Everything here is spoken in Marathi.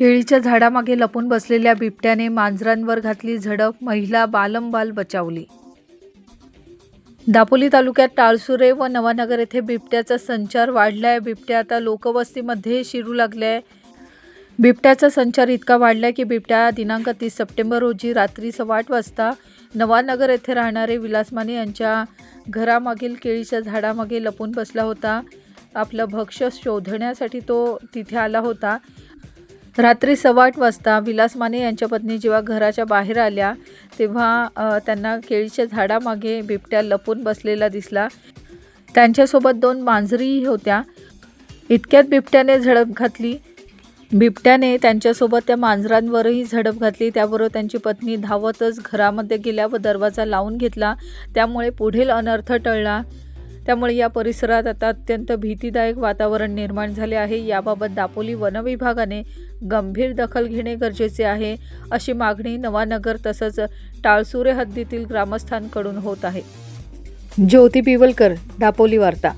केळीच्या झाडामागे लपून बसलेल्या बिबट्याने मांजरांवर घातली झडप महिला बालंबाल बचावली. दापोली तालुक्यात टाळसुरे व नवानगर येथे बिबट्याचा संचार वाढलाय. बिबट्या आता लोकवस्तीमध्ये शिरू लागलाय बिबट्याचा संचार इतका वाढलाय की बिबट्या दिनांक तीस सप्टेंबर रोजी रात्री सव्वा आठ वाजता नवानगर येथे राहणारे विलास माने यांच्या घरामागील केळीच्या झाडामागे लपून बसला होता. आपलं भक्ष्य शोधण्यासाठी तो तिथे आला होता. रात्री सव्वा आठ वाजता विलास माने यांच्या पत्नी जेव्हा घराच्या बाहेर आल्या तेव्हा त्यांना केळीच्या झाडामागे बिबट्या लपून बसलेला दिसला. त्यांच्यासोबत दोन मांजरीही होत्या. इतक्यात बिबट्याने झडप घातली. बिबट्याने त्यांच्यासोबत त्या मांजरांवरही झडप घातली. त्याबरोबर त्यांची पत्नी धावतच घरामध्ये गेल्या व दरवाजा लावून घेतला. त्यामुळे पुढील अनर्थ टळला. त्यामुळे या परिसरात आता अत्यंत भीतीदायक वातावरण निर्माण झाले आहे. याबाबत दापोली वनविभागाने गंभीर दखल घेणे गरजेचे आहे अशी मागणी नवानगर तसंच टाळसुरे हद्दीतील ग्रामस्थांकडून होत आहे. ज्योती पिवलकर दापोली वार्ता.